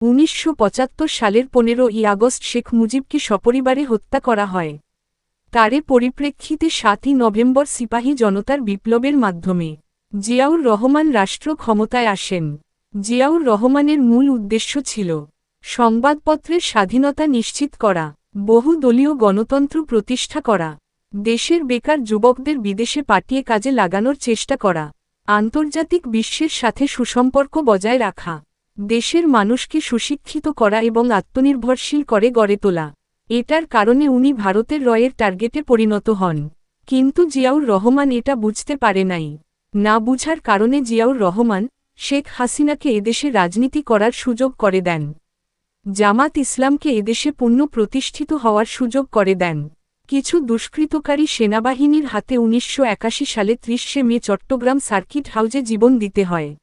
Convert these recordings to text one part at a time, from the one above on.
উনিশশো পঁচাত্তর সালের পনেরোই আগস্ট শেখ মুজিবকে সপরিবারে হত্যা করা হয়। তারে পরিপ্রেক্ষিতে সাতই নভেম্বর সিপাহী জনতার বিপ্লবের মাধ্যমে জিয়াউর রহমান রাষ্ট্র ক্ষমতায় আসেন। জিয়াউর রহমানের মূল উদ্দেশ্য ছিল সংবাদপত্রের স্বাধীনতা নিশ্চিত করা বহু দলীয় গণতন্ত্র প্রতিষ্ঠা করা, দেশের বেকার যুবকদের বিদেশে পাঠিয়ে কাজে লাগানোর চেষ্টা করা, আন্তর্জাতিক বিশ্বের সাথে সুসম্পর্ক বজায় রাখা। দেশের মানুষকে সুশিক্ষিত করা এবং আত্মনির্ভরশীল করে গড়ে তোলা। এটার কারণে উনি ভারতের রয়ের টার্গেটে পরিণত হন। কিন্তু জিয়াউর রহমান এটা বুঝতে পারে নাই। না বুঝার কারণে জিয়াউর রহমান, শেখ হাসিনাকে এদেশে রাজনীতি করার সুযোগ করে দেন। জামাত ইসলামকে এদেশে পূর্ণ প্রতিষ্ঠিত হওয়ার সুযোগ করে দেন। কিছু দুষ্কৃতকারী সেনাবাহিনীর হাতে উনিশশো একাশি সালে ত্রিশে মে চট্টগ্রাম সার্কিট হাউজে জীবন দিতে হয়।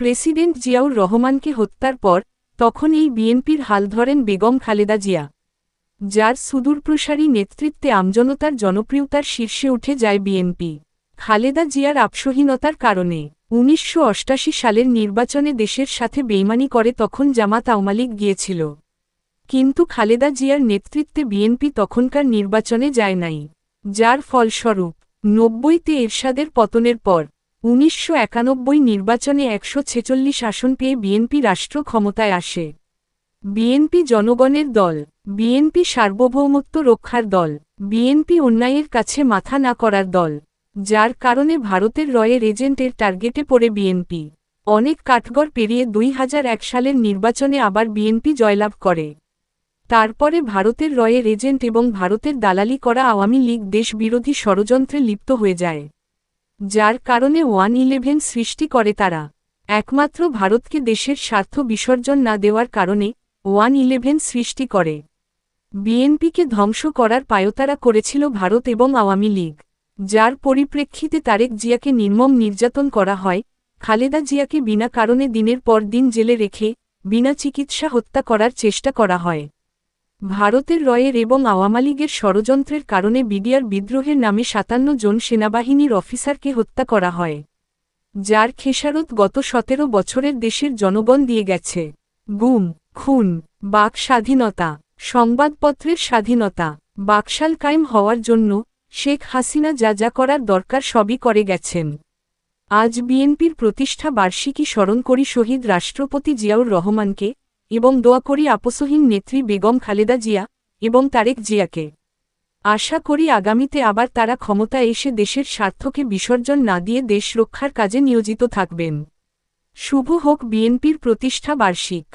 প্রেসিডেন্ট জিয়াউর রহমানকে হত্যার পর, তখন এই বিএনপির হাল ধরেন বেগম খালেদা জিয়া। যার সুদূরপ্রসারী নেতৃত্বে আমজনতার জনপ্রিয়তার শীর্ষে উঠে যায় বিএনপি। খালেদা জিয়ার আপসহীনতার কারণে উনিশশো সালের নির্বাচনে দেশের সাথে বেইমানি করে তখন জামাত আওয়ামী গিয়েছিল। কিন্তু খালেদা জিয়ার নেতৃত্বে বিএনপি তখনকার নির্বাচনে যায় নাই। যার ফলস্বরূপ, নব্বইতে এরশাদের পতনের পর উনিশশো একানব্বই নির্বাচনে একশো ছেচল্লিশ আসন পেয়ে বিএনপি রাষ্ট্র ক্ষমতায় আসে। বিএনপি জনগণের দল, বিএনপি সার্বভৌমত্ব রক্ষার দল, বিএনপি অন্যায়ের কাছে মাথা না করার দল, যার কারণে ভারতের রয়ের এজেন্টের টার্গেটে পড়ে বিএনপি। অনেক কাঠগড় পেরিয়ে দুই হাজার এক সালের নির্বাচনে আবার বিএনপি জয়লাভ করে। তারপরে ভারতের রয়ের এজেন্ট এবং ভারতের দালালি করা আওয়ামী লীগ দেশ বিরোধী ষড়যন্ত্রে লিপ্ত হয়ে যায়। যার কারণে ওয়ান ইলেভেন সৃষ্টি করে তারা। একমাত্র ভারতকে দেশের স্বার্থ বিসর্জন না দেওয়ার কারণে ওয়ান ইলেভেন সৃষ্টি করে। বিএনপিকে ধ্বংস করার পায়তারা করেছিল ভারত এবং আওয়ামী লীগ। যার পরিপ্রেক্ষিতে তারেক জিয়াকে নির্মম নির্যাতন করা হয়, খালেদা জিয়াকে বিনা কারণে দিনের পর দিন জেলে রেখে, বিনা চিকিৎসা হত্যা করার চেষ্টা করা হয়। ভারতের রয়ের এবং আওয়ামী লীগের ষড়যন্ত্রের কারণে বিডিআর বিদ্রোহের নামে সাতান্ন জন সেনাবাহিনীর অফিসারকে হত্যা করা হয়, যার খেসারত গত সতেরো বছরের দেশের জনগণ দিয়ে গেছে। গুম, খুন, বাক স্বাধীনতা, সংবাদপত্রের স্বাধীনতা, বাকশাল কায়েম হওয়ার জন্য শেখ হাসিনা যা যা করার দরকার সবই করে গেছেন। আজ বিএনপির প্রতিষ্ঠা বার্ষিকী স্মরণ করি শহীদ রাষ্ট্রপতি জিয়াউর রহমানকে এবং দোয়া করি আপসহীন নেত্রী বেগম খালেদা জিয়া এবং তারেক জিয়াকে। আশা করি আগামীতে আবার তারা ক্ষমতা এসে দেশের স্বার্থকে বিসর্জন না দিয়ে দেশ রক্ষার কাজে নিয়োজিত থাকবেন। শুভ হোক বিএনপির প্রতিষ্ঠা বার্ষিক।